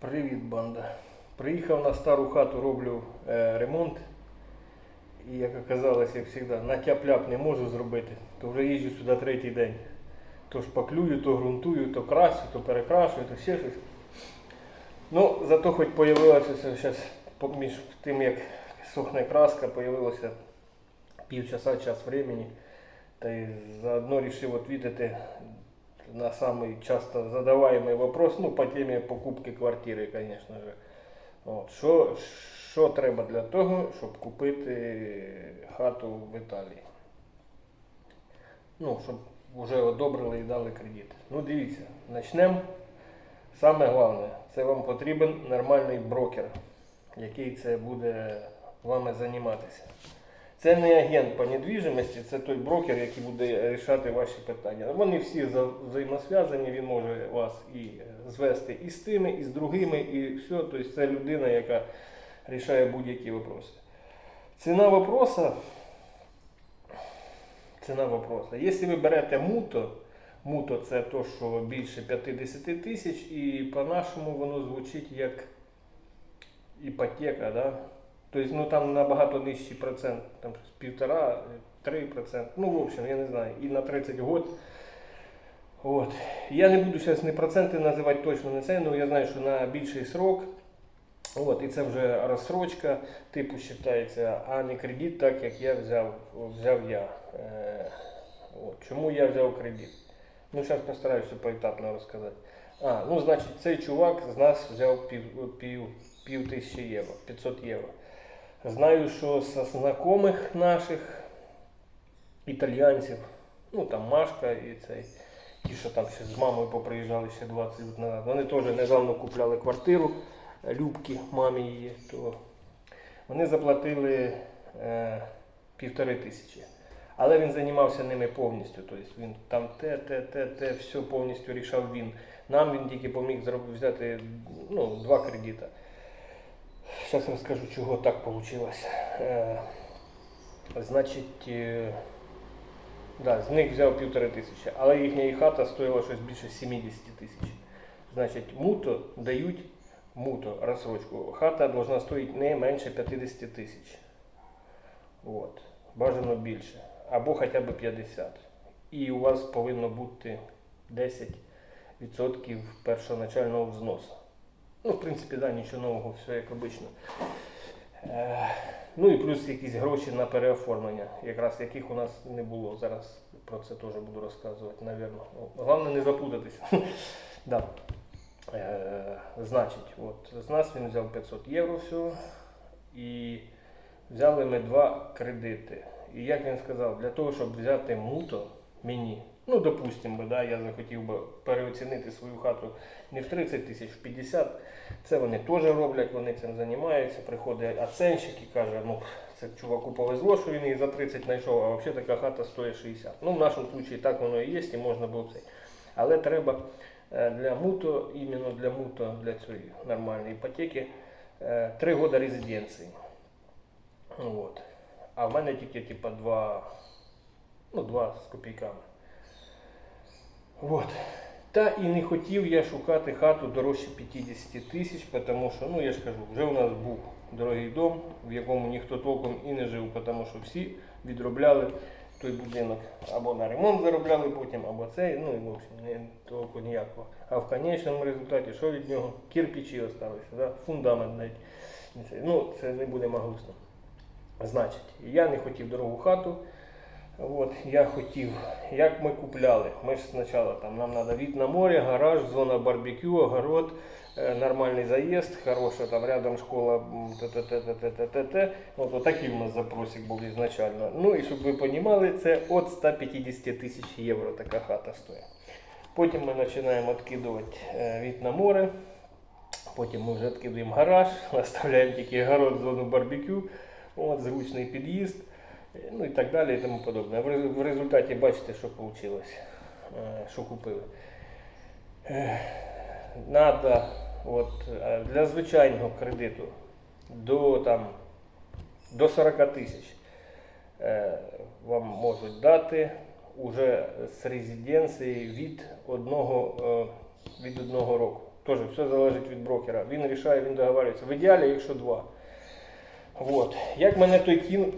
Привіт, банда. Приїхав на стару хату, роблю е, ремонт. І як оказалось, як завжди, на тяп-ляп не можу зробити, то вже їжджу сюди третій день. То шпаклюю, то ґрунтую, то красю, то перекрашую, то ще щось. Ну, зато хоч появилося зараз між тим, як сохне краска, появилося півчаса, час времени. Та й заодно вирішив відповідати на самый часто задаваемый вопрос, ну, по теме покупки квартири, конечно же. От, що треба для того, щоб купити хату в Італії? Ну, щоб вже одобрили і дали кредит. Ну, дивіться, почнемо. Саме головне, це вам потрібен нормальний брокер, який це буде вами займатися. Це не агент по недвіжимості, це той брокер, який буде рішати ваші питання. Вони всі вза- взаємосв'язані, він може вас і е, звести і з тими, і з другими, і все. Тобто це людина, яка рішає будь-які вопроси. Ціна вопроса. Ціна вопроса. Якщо ви берете муто, муто це то, що більше 50 тисяч, і по-нашому воно звучить як іпотека, да? Тобто, ну там набагато нижчий процент, там півтора, три процент. Ну, в общем, я не знаю. І на 30 год. От. Я не буду зараз не проценти називати точно не це, але я знаю, що на більший срок. От, і це вже розсрочка, типу вважається, а не кредит, так як я взяв, взяв я. Е, от. Чому я взяв кредит? Ну, зараз постараюся поетапно розказати. А, ну, значить, цей чувак з нас взяв пів, пів, пів тисячі євро, 500 євро. Знаю, що з знайомих наших італійців, ну там Машка і цей, ті, що там ще з мамою поприїжджали ще 20 років назад, вони теж недавно купляли квартиру Любки, мамі її, то вони заплатили е, півтори тисячі. Але він займався ними повністю. Тобто він там те, те, те, те, все повністю рішав він. Нам він тільки поміг взяти ну, два кредита. Зараз розкажу, чого так вийшло. Е, значить, е, да, з них взяв півтори тисячі, але їхня хата стоїла щось більше 70 тисяч. Значить, муто дають муто розсрочку. Хата повинна стоїти не менше 50 тисяч. От. Бажано більше. Або хоча б 50. І у вас повинно бути 10% першоначального взносу. Ну, в принципі, да, нічого нового, все як обично. Е, ну і плюс якісь гроші на переоформлення, якраз яких у нас не було. Зараз про це теж буду розказувати, напевно. Головне не заплутатися. да. е, значить, от, з нас він взяв 500 євро всього. І взяли ми два кредити. І як він сказав, для того, щоб взяти муто мені, ну допустимо, да, я захотів би переоцінити свою хату не в 30 тисяч, в 50. Це вони теж роблять, вони цим займаються. Приходить оценщик і каже, ну це чуваку повезло, що він її за 30 знайшов, а взагалі така хата стоїть 60. Ну, в нашому випадку так воно і є, і можна було це. Але треба е, для муто, іменно для муто, для цієї нормальної іпотеки, 3 роки резиденції. От. А в мене тільки типа два, ну, два з копійками. От. Та і не хотів я шукати хату дорожче 50 тисяч, тому що, ну я ж кажу, вже у нас був дорогий дом, в якому ніхто толком і не жив, тому що всі відробляли той будинок або на ремонт заробляли потім, або цей, ну і в общем, не толку ніякого. А в конечному результаті, що від нього? Кирпичі залишилися, да? фундамент навіть. Ну, це не буде магусно. Значить, я не хотів дорогу хату. От, я хотів, як ми купляли. Ми ж спочатку там нам треба від на море, гараж, зона барбекю, огород, е, нормальний заїзд, хороша, там рядом школа. От отакий у нас запросик був ізначально. Ну і щоб ви розуміли, це від 150 тисяч євро така хата стоїть. Потім ми починаємо відкидувати е, від на море. Потім ми вже відкидаємо гараж, оставляємо тільки город, зону барбекю, от, зручний під'їзд, ну і так далі і тому подобне. В результаті бачите, що вийшло, що купили. Е, Надо от, е, для звичайного кредиту до, там, до 40 тисяч е, вам можуть дати уже з резиденції від одного, е, від одного року. Теж все залежить від брокера. Він рішає, він договорюється. В ідеалі, якщо два. От. Як мене той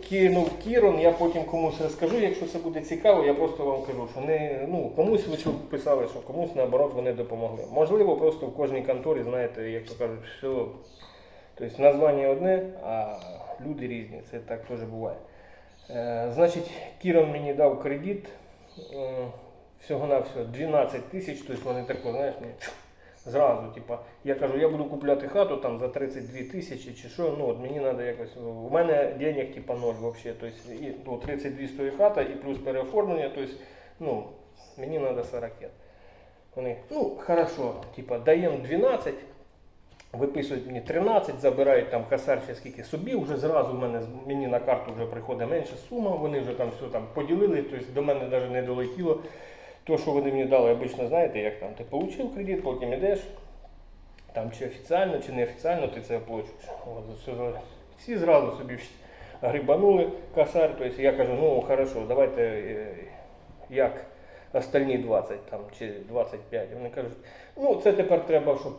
кинув Кірон, я потім комусь розкажу, якщо це буде цікаво, я просто вам кажу, що не, ну, комусь ви писали, що комусь наоборот вони допомогли. Можливо, просто в кожній конторі, знаєте, як то кажуть, що тобто названня одне, а люди різні. Це так теж буває. Е, значить, Кірон мені дав кредит всього-навсього 12 тисяч, тобто вони тако, знаєш, не, зразу, типа, я кажу, я буду купляти хату там за 32 тисячі чи що, ну от мені треба якось. У мене денег типа ноль взагалі. Тобто, і, ну, 32 стоїть хата і плюс переоформлення, тобто, ну, мені треба 40. Вони, ну, хорошо, типа, даємо 12, виписують мені 13, забирають там касар ще скільки собі, вже зразу в мене, мені на карту вже приходить менша сума, вони вже там все там поділили, тобто до мене навіть не долетіло. То, що вони мені дали, обично, знаєте, як там ти отримав кредит, потім йдеш, там чи офіційно, чи неофіційно ти це оплачуєш. От. Всі зразу собі грибанули косарь, тобто я кажу, ну хорошо, давайте е, як остальні 20 там, чи 25. Вони кажуть, ну це тепер треба, щоб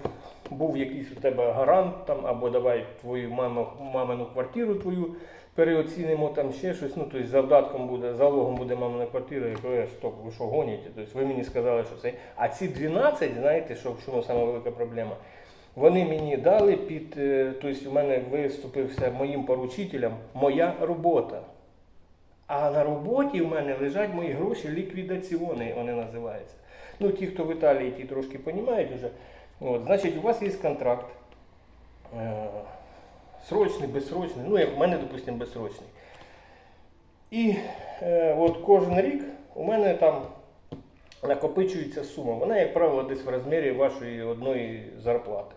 був якийсь у тебе гарант там, або давай твою маму, мамину квартиру твою переоцінимо там ще щось. Ну, тобто завдатком буде, залогом буде мамина квартира, я кажу, «Е, стоп, ви що гоніте? Тобто ви мені сказали, що це. А ці 12, знаєте, що в чому саме велика проблема? Вони мені дали під, е, тобто в мене виступився моїм поручителем моя робота. А на роботі в мене лежать мої гроші ліквідаційні, вони називаються. Ну, ті, хто в Італії, ті трошки розуміють вже. От, значить, у вас є контракт. Е, срочний, безсрочний. Ну, як в мене, допустимо, безсрочний. І е, от кожен рік у мене там накопичується сума. Вона, як правило, десь в розмірі вашої одної зарплати.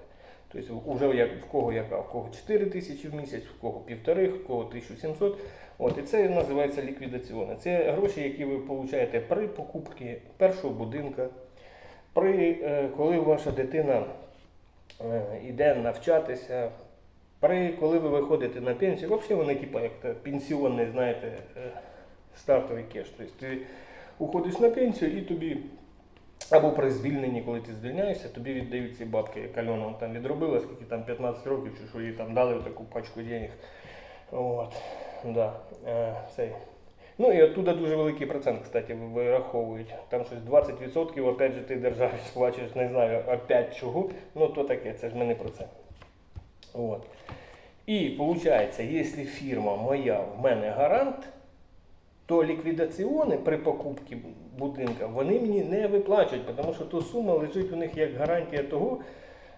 Тобто, вже як, в кого яка, в кого 4 тисячі в місяць, в кого півтори, в кого 1700. От, і це називається ліквідаційне. Це гроші, які ви получаєте при покупці першого будинка, при, е, коли ваша дитина е, йде навчатися, при, коли ви виходите на пенсію, взагалі вони типу, як пенсіонний, знаєте, е, стартовий кеш. Тобто ти уходиш на пенсію і тобі, або при звільненні, коли ти звільняєшся, тобі віддають ці бабки, як Альона там відробила, скільки там 15 років, чи що їй там дали таку пачку денег. От, да, е, цей. Ну і оттуда дуже великий процент, кстати, вираховують. Там щось 20%, опять же, ти державі сплачуєш, не знаю, опять чого. Ну то таке, це ж ми не про це. От. І виходить, якщо фірма моя в мене гарант, то ліквідаціони при покупці будинка вони мені не виплачують, тому що то сума лежить у них як гарантія того,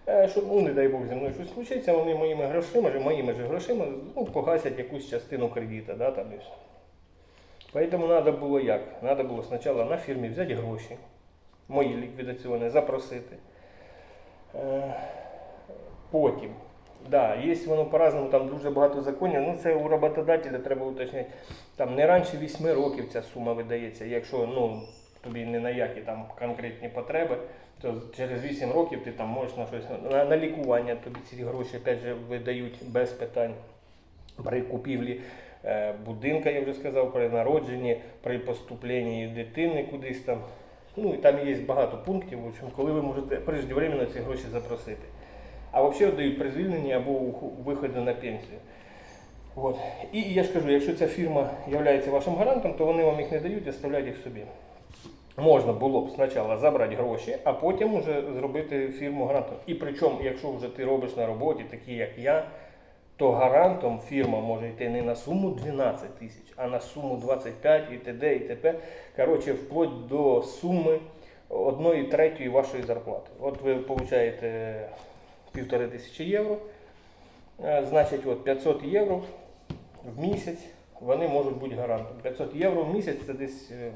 е, що, ну не дай Бог зі мною щось случиться, вони моїми грошима, моїми ж грошима ну, погасять якусь частину кредита. Да, там, і все. Поэтому треба було як? Треба було спочатку на фірмі взяти гроші, мої ліквідаційні, запросити. Е, Потім, да, є воно по-разному, там дуже багато законів. Ну це у роботодателя треба уточняти. Там не раніше 8 років ця сума видається. Якщо ну, тобі не на які там конкретні потреби, то через 8 років ти там можеш на щось на, на лікування тобі ці гроші опять же видають без питань при купівлі е, будинка, я вже сказав, при народженні, при поступленні дитини кудись там. Ну і там є багато пунктів, в общем, коли ви можете преждевременно ці гроші запросити. А взагалі дають при звільненні або у ху- на пенсію. От. І я ж кажу, якщо ця фірма є вашим гарантом, то вони вам їх не дають, оставляють їх собі. Можна було б спочатку забрати гроші, а потім вже зробити фірму гарантом. І причому, якщо вже ти робиш на роботі, такі як я, то гарантом фірма може йти не на суму 12 тисяч, а на суму 25 і т.д. і т.п. Коротше, вплоть до суми одної третьої вашої зарплати. От ви получаєте півтори тисячі євро, е, значить от 500 євро в місяць вони можуть бути гарантом. 500 євро в місяць це десь е,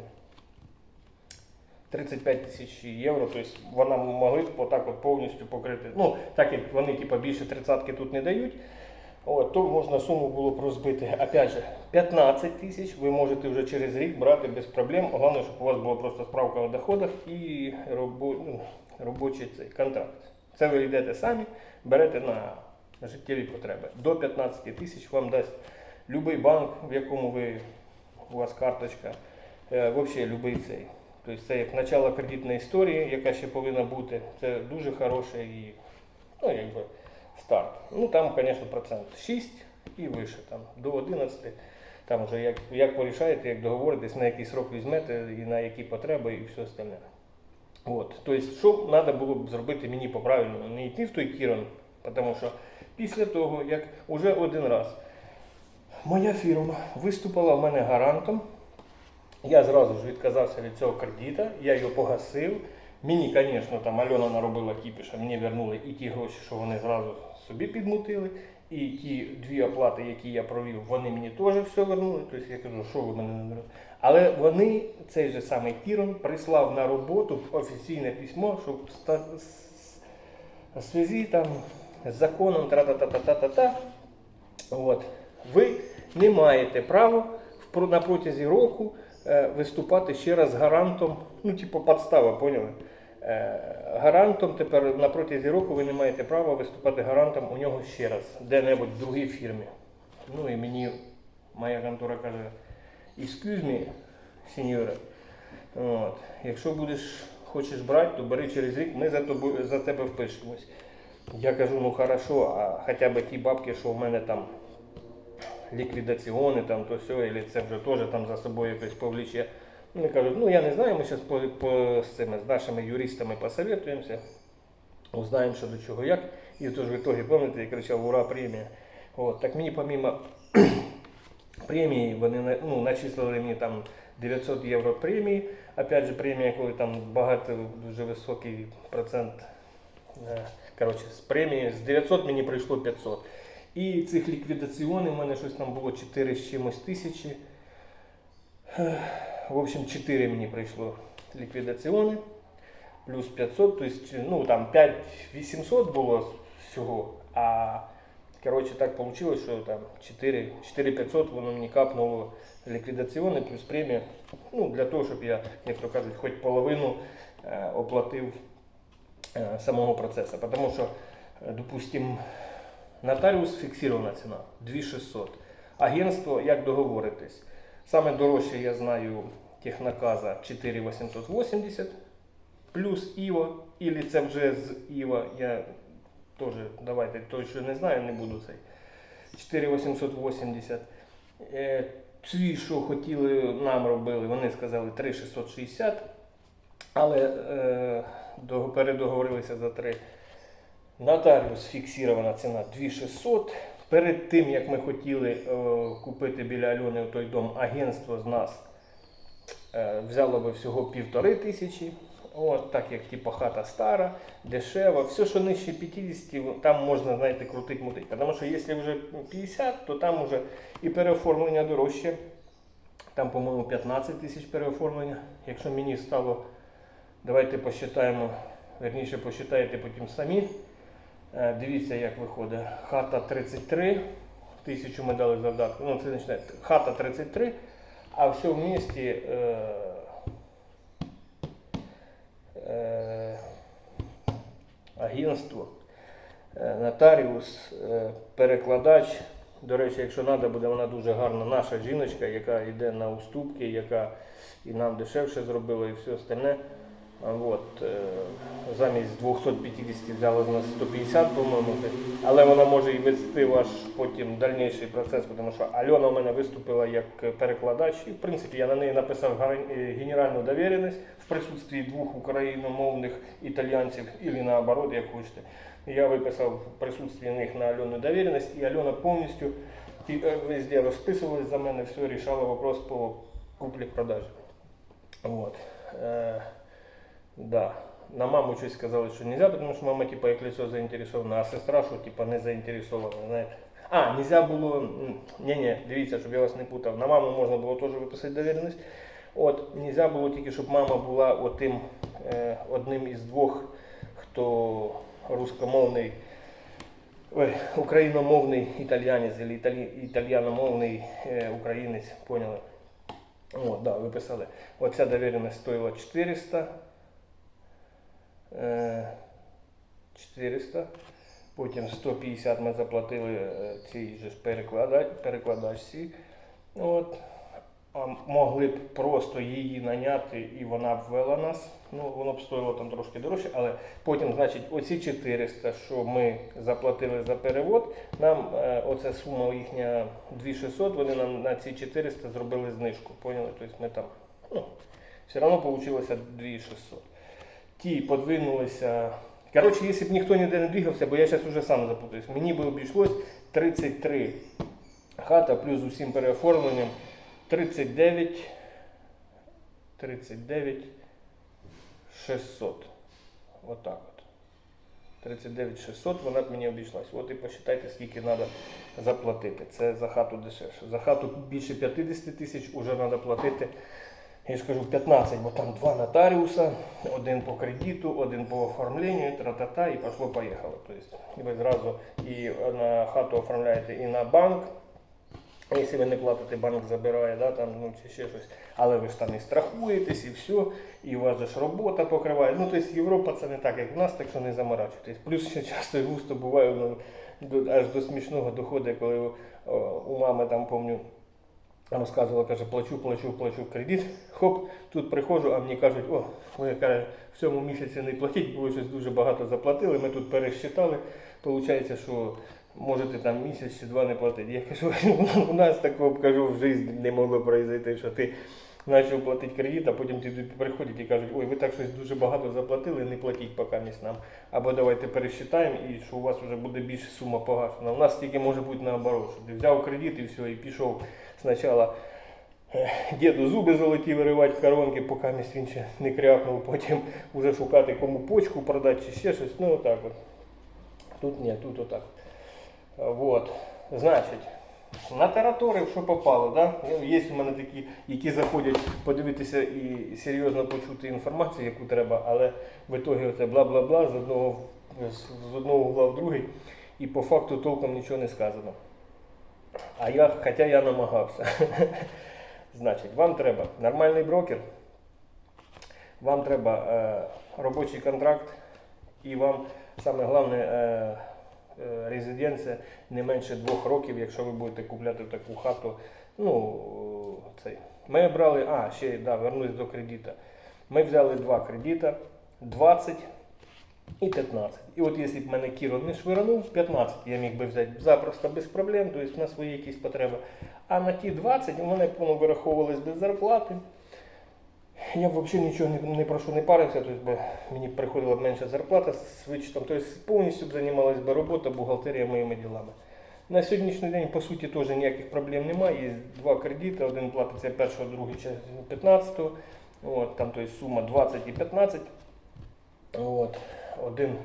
35 тисяч євро, тобто вона могли б отак от повністю покрити. Ну, так як вони типу, більше тридцятки тут не дають, от, то можна суму було б розбити. Опять же, 15 тисяч ви можете вже через рік брати без проблем. Головне, щоб у вас була просто справка о доходах і робо, ну, робочий цей контракт. Це ви йдете самі, берете на життєві потреби. До 15 тисяч вам дасть будь-який банк, в якому ви, у вас карточка, е, взагалі будь-який цей. Тобто це як начало кредитної історії, яка ще повинна бути. Це дуже хороший і, ну, якби, старт. Ну там, звісно, процент 6 і вище, там, до 11. Там вже як, як порішаєте, як договоритесь, на який срок візьмете і на які потреби і все остальне. От. Тобто, що треба було б зробити мені по-правильному, не йти в той Кірон, тому що після того, як уже один раз моя фірма виступила в мене гарантом, я зразу ж відказався від цього кредита, я його погасив. Мені, звісно, там Альона наробила кіпіша, мені вернули і ті гроші, що вони зразу собі підмутили, і ті дві оплати, які я провів, вони мені теж все вернули. Тобто я кажу, що ви мене не вернули. Але вони, цей же самий Кірон, прислав на роботу офіційне письмо, що в зв'язі там з законом тра-та-та-та-та-та. От. Ви не маєте права на протязі року виступати ще раз гарантом, ну, типу, подстава, поняли? Е, гарантом тепер на протязі року ви не маєте права виступати гарантом у нього ще раз, де-небудь в другій фірмі. Ну і мені моя контора каже, excuse me, сеньоре, от, якщо будеш, хочеш брати, то бери через рік, ми за, тобою, за тебе впишемось. Я кажу, ну хорошо, а хоча б ті бабки, що в мене там ліквідаціони, там то все, і це вже теж там за собою якось повліче. Вони кажуть, ну я не знаю, ми зараз по, по, з, цими, з нашими юристами посоветуємося, узнаємо, що до чого як. І тож в ітогі, пам'ятаєте, я кричав, ура, премія. От, так мені помимо премії, вони ну, начислили мені там 900 євро премії. Опять же, премія, коли там багато, дуже високий процент. е, Коротше, з премії з 900 мені прийшло 500. І цих ліквідаційних у мене щось там було 4 з чимось тисячі. В общем, 4 мені прийшло ліквідаціони. Плюс 500, то есть, ну там 5800 було всього, а коротше так вийшло, що там 4, 4500 воно мені капнуло ліквідаціони плюс премія. Ну, для того, щоб я, як то кажуть, хоч половину е, оплатив е, самого процесу. Тому що, е, допустим, нотаріус фіксована ціна 2600. Агентство, як договоритись? Саме дорожче я знаю технаказа 4880 плюс Іва, ілі це вже з Іва, я теж, давайте, той, що не знаю, не буду цей. 4880. Е, Ці, що хотіли, нам робили, вони сказали 3660, але е, до- передоговорилися за 3. Нотаріус фіксована ціна 2600. Перед тим, як ми хотіли е, купити біля Альони той дом, агентство з нас е, взяло би всього півтори тисячі. От, так як типу, хата стара, дешева, все, що нижче 50, там можна, знаєте, крутити мутити. Тому що якщо вже 50, то там вже і переоформлення дорожче. Там, по-моєму, 15 тисяч переоформлення. Якщо мені стало, давайте посчитаємо, верніше посчитаєте потім самі. Е, Дивіться, як виходить. Хата 33, тисячу ми дали завдатку. Ну, це почне. Хата 33, а все в місті е, е, агентство, е, нотаріус, е, перекладач. До речі, якщо треба, буде вона дуже гарна наша жіночка, яка йде на уступки, яка і нам дешевше зробила, і все остальне. От, е, замість 250 взяла з нас 150, по-моєму. Але вона може і вести ваш потім дальніший процес, тому що Альона в мене виступила як перекладач. І в принципі я на неї написав е, генеральну довіреність в присутствии двох україномовних італійців, або наоборот, як хочете. Я виписав в присутствии них на Альону довіреність, і Альона повністю е, везде розписувалась за мене, все рішала вопрос по куплі-продажі. Вот. Да. На маму щось сказали, що нельзя, тому що мама, типа, як лицо заінтересована, а сестра, що типа, не заінтересована, знаєте. А, нельзя було. Ні, ні, дивіться, щоб я вас не путав. На маму можна було теж виписати довіреність. От, нельзя було тільки, щоб мама була отим, е, одним із двох, хто рускомовний, ой, україномовний італіянець, або італі, італіяномовний е, українець, поняли? О, да, виписали. Оця довіреність стоїла 400. Е, 400. Потім 150 ми заплатили е, цій же перекладачці. От. а могли б просто її наняти і вона б ввела нас. Ну, воно б стоїло там трошки дорожче, але потім, значить, оці 400, що ми заплатили за перевод, нам е, оця сума їхня 2600, вони нам на ці 400 зробили знижку. Поняли? Тобто ми там, ну, все одно вийшло 2600. Ті подвинулися. Коротше, якщо б ніхто ніде не двигався, бо я зараз вже сам запутаюсь, мені би обійшлось 33 хата плюс усім переоформленням 39, 39 600. Отак от. 39 600 вона б мені обійшлась. От і посчитайте, скільки треба заплатити. Це за хату дешевше. За хату більше 50 тисяч вже треба платити. Я ж кажу 15, бо там два нотаріуса, один по кредиту, один по оформленню, тра-та-та, і пошло поїхало. Тобто ви зразу і на хату оформляєте і на банк. Якщо ви не платите, банк забирає, да, там, ну, чи ще щось. Але ви ж там і страхуєтесь, і все, і у вас же ж робота покриває. Ну, тобто Європа це не так, як в нас, так що не заморачуйтесь. Плюс ще часто і густо буває, ну, аж до смішного доходить, коли о, у мами там, помню, розказувала, каже, плачу, плачу, плачу кредит. Хоп, тут приходжу, а мені кажуть, о, ви каже, в цьому місяці не платіть, бо ви щось дуже багато заплатили. Ми тут пересчитали. Получається, що можете там місяць чи два не платити. Я кажу, у нас такого кажу, в житті не могло произойти, що ти почав платити кредит, а потім тут приходять і кажуть, ой, ви так щось дуже багато заплатили, не платіть поки місь нам. Або давайте пересчитаємо і що у вас вже буде більша сума погашена. У нас тільки може бути наоборот, що ти взяв кредит і все, і пішов спочатку. е, Діду зуби золоті виривати в коронки, поки місь він ще не крякнув, потім вже шукати кому почку продати чи ще щось. Ну отак от. Тут ні, тут отак. Вот. Значить, на тараторив, що попало, да? Ну, Є у мене такі, які заходять подивитися і серйозно почути інформацію, яку треба, але в ітогі це бла-бла-бла з одного, з- одного угла в другий, і по факту толком нічого не сказано. А я, хоча я намагався. Значить, вам треба нормальний брокер, вам треба е, робочий контракт, і вам саме головне е, резиденція не менше двох років, якщо ви будете купляти таку хату. Ну, цей. Ми брали, а, ще да, вернусь до кредита. Ми взяли два кредита, 20 і 15. І от якщо б мене Кіро не швирнув, 15 я міг би взяти запросто без проблем, тобто на свої якісь потреби. А на ті 20 у мене воно вираховувалось без зарплати. Я б взагалі нічого не, не про що не парився, тобто мені приходила б менша зарплата з вичетом, тобто повністю б займалась би робота, бухгалтерія моїми ділами. На сьогоднішній день, по суті, теж ніяких проблем немає. Є два кредити, один платиться першого, другий чи 15-го. От, там тобто, сума 20 і 15. От, один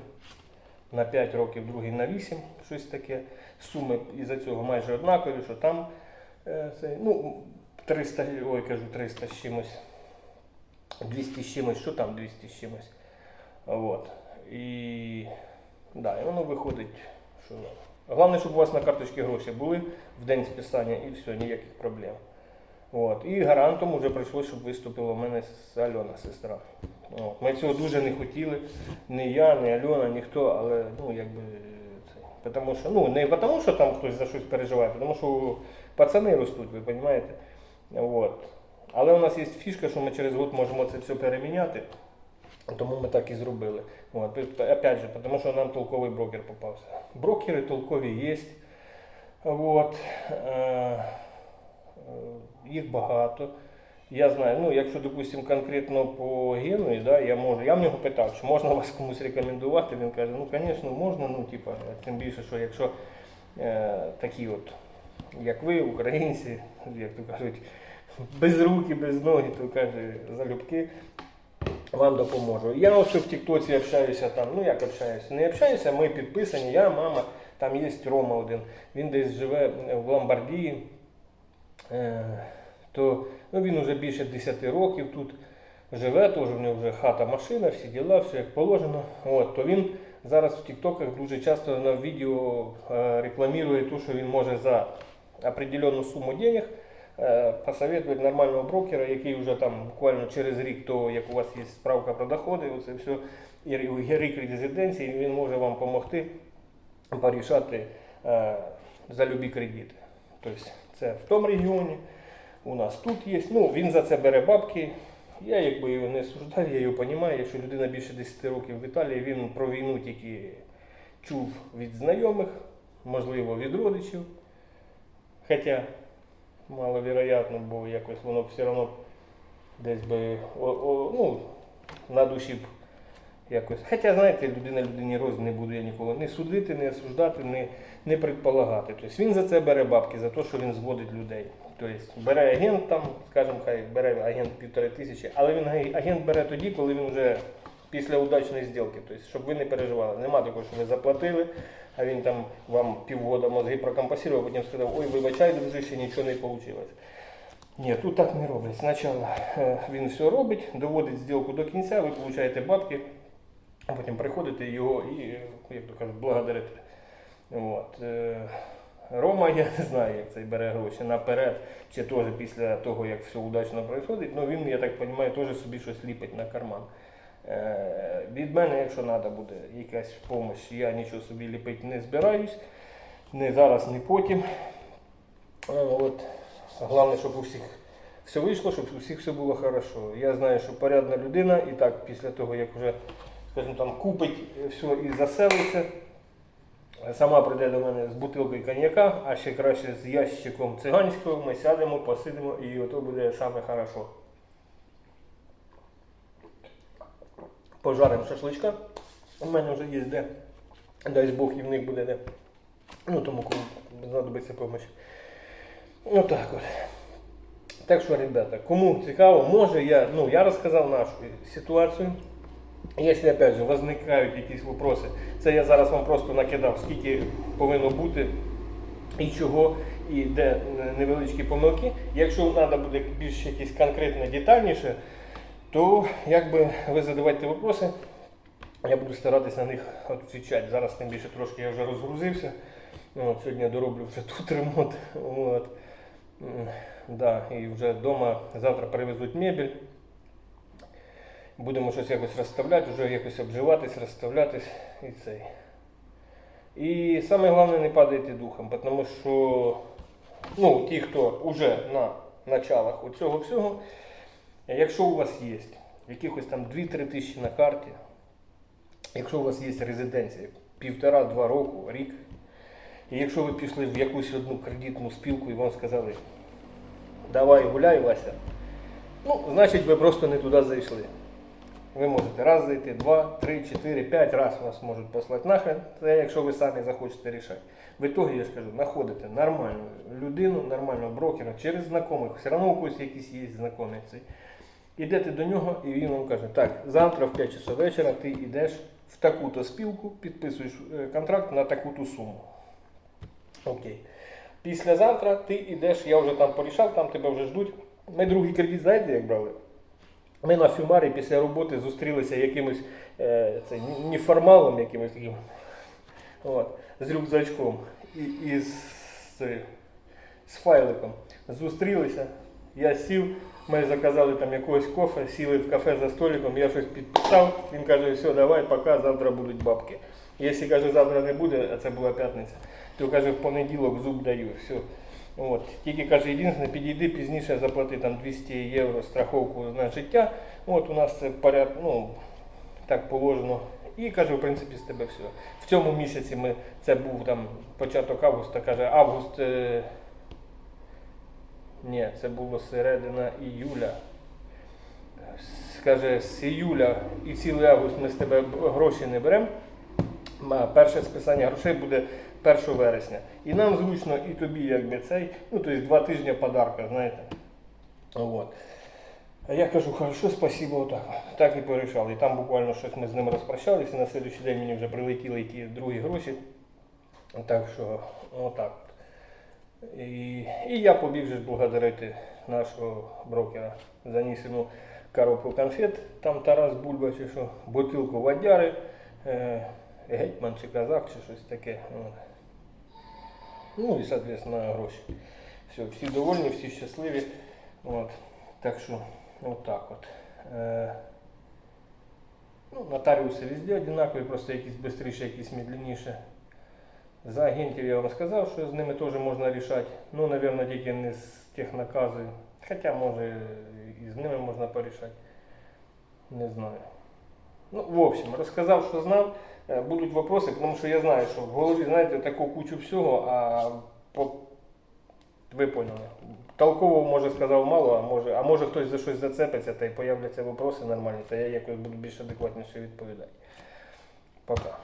на 5 років, другий на 8, щось таке. Суми із-за цього майже однакові, що там е, це, ну, 300, ой, кажу, 300 з чимось. 200 з чимось, що там 200 з чимось. От. І, да, і воно виходить, що головне, щоб у вас на карточці гроші були в день списання і все, ніяких проблем. От. І гарантом вже прийшло, щоб виступила в мене с- Альона, сестра. От. Ми цього дуже не хотіли. Ні я, ні Альона, ніхто, але ну, якби, це, що, ну, не тому, що там хтось за щось переживає, тому що пацани ростуть, ви розумієте? От. Але у нас є фішка, що ми через год можемо це все переміняти. Тому ми так і зробили. От. Опять же, тому що нам толковий брокер попався. Брокери толкові є. От. Е, е, їх багато. Я знаю, ну якщо, допустимо, конкретно по Генуї, да, я можу. Я в нього питав, чи можна вас комусь рекомендувати. Він каже, ну звісно, можна, ну типа, тим більше, що якщо е, такі от, як ви, українці, як то кажуть, без руки, без ноги, то каже, залюбки, вам допоможу. Я ось в Тіктоці общаюся там, ну як общаюся, не общаюся, ми підписані, я, мама, там є Рома один, він десь живе в Ломбардії. Е, то ну, він вже більше 10 років тут живе, теж в нього вже хата, машина, всі діла, все як положено. От, то він зараз в Тіктоках дуже часто на відео е, рекламує те, що він може за определенну суму денег е, нормального брокера, який вже там буквально через рік, то як у вас є справка про доходи, оце все, і рік резиденції, він може вам допомогти порішати е, за любі кредити. Тобто це в тому регіоні. у нас тут є. Ну, він за це бере бабки. Я якби його не суждаю, я його розумію. Якщо людина більше 10 років в Італії, він про війну тільки чув від знайомих, можливо, від родичів. Хоча маловероятно, бо якось воно все одно десь би о, о, ну, на душі б якось. Хоча, знаєте, людина людині роз не буде я ніколи не судити, не осуждати, не, не предполагати. Тобто він за це бере бабки, за те, що він зводить людей. Тобто бере агент там, скажімо, хай бере агент півтори тисячі, але він агент бере тоді, коли він вже після удачної зділки. Тобто, щоб ви не переживали. Нема такого, що ви заплатили, а він там вам півгода мозги прокомпасував, потім сказав, ой, вибачай, дружище, нічого не вийшло. Ні, тут так не роблять. Спочатку е, він все робить, доводить зділку до кінця, ви получаєте бабки, а потім приходите його і, е, як то кажуть, благодарите. От. е, Рома, я не знаю, як цей бере гроші наперед, чи теж після того, як все удачно происходить, ну він, я так розумію, теж собі щось ліпить на карман. Е, Від мене, якщо треба буде якась допомога, я нічого собі ліпити не збираюсь. Не зараз, не потім. Е, От. Головне, щоб у всіх все вийшло, щоб у всіх все було хорошо. Я знаю, що порядна людина, і так після того, як вже, скажімо там, купить все і заселиться, сама прийде до мене з бутилкою коньяка, а ще краще з ящиком циганського, ми сядемо, посидимо і ото буде саме хорошо. Пожаримо шашличка. У мене вже є де. Дай Бог і в них буде де. Ну, тому кому знадобиться допомога. Отак от. Так що, ребята, кому цікаво, може я, ну, я розказав нашу ситуацію. Якщо, опять же, возникають якісь вопроси, це я зараз вам просто накидав, скільки повинно бути і чого, і де невеличкі помилки. Якщо треба буде більш якісь конкретно детальніше, то якби ви задавайте вопроси, я буду старатися на них відповідати. Зараз тим більше трошки я вже розгрузився. Ну, От, сьогодні я дороблю вже тут ремонт. От. Да, і вже вдома завтра привезуть мебель. Будемо щось якось розставляти, вже якось обживатись, розставлятись і цей. І саме головне не падайте духом, тому що ну, ті, хто вже на началах у цього всього, якщо у вас є якихось там 2-3 тисячі на карті, якщо у вас є резиденція півтора-два року, рік, і якщо ви пішли в якусь одну кредитну спілку і вам сказали, давай гуляй, Вася, ну, значить ви просто не туди зайшли. Ви можете раз зайти, два, три, чотири, п'ять разів вас можуть послати нахрен. Це якщо ви самі захочете рішати. В ітогі, я ж кажу, знаходите нормальну людину, нормального брокера через знайомих. Все одно у когось якісь є знайомі цей. Ідете до нього і він вам каже, так, завтра в 5 часов вечора ти йдеш в таку-то спілку, підписуєш е, контракт на таку-то суму. Окей. Післязавтра ти йдеш, я вже там порішав, там тебе вже ждуть. Ми другий кредит, знаєте, як брали? Ми на Фюмарі після роботи зустрілися якимось е, це, неформалом якимось таким. От, з рюкзачком і, і з, з, з файликом. Зустрілися. Я сів, ми заказали там якогось кофе, сіли в кафе за столиком, я щось підписав. Він каже, все, давай, пока, завтра будуть бабки. Якщо каже, завтра не буде, а це була п'ятниця, то каже, в понеділок зуб даю. Все. От. Тільки каже, єдине, підійди пізніше, заплати там 200 євро страховку на життя. От у нас це поряд, ну, так положено. І каже, в принципі, з тебе все. В цьому місяці ми, це був там початок августа, каже, август. Е, ні, це було середина іюля. Скаже, з іюля і цілий август ми з тебе гроші не беремо. Перше списання грошей буде 1 вересня. І нам зручно, і тобі, якби цей, ну тобто два тижні подарка, знаєте. От. А я кажу, хорошо, спасибо, отак. Так і порішали. І там буквально щось ми з ним розпрощалися, і на слідуючий день мені вже прилетіли ті другі гроші. Так що, отак. от. І, і я побіг же благодарити нашого брокера. Заніс йому коробку конфет, там Тарас Бульба чи що, бутилку водяри, е, гетьман чи казак, чи щось таке. Ну і, соответственно, гроші. Все, всі довольні, всі щасливі. От. Так що, отак от. Е, ну, нотаріуси везде одинакові, просто якісь швидше, якісь медленніше. За агентів я вам сказав, що з ними теж можна рішати. Ну, мабуть, тільки не з технакази Хоча може і з ними можна порішати. Не знаю. Ну, в общем, розказав, що знав. Е, Будуть вопроси, тому що я знаю, що в голові, знаєте, таку кучу всього, а по... ви поняли. Толково, може, сказав мало, а може, а може хтось за щось зацепиться та й появляться вопроси нормальні, то я якось буду більш адекватніше відповідати. Пока.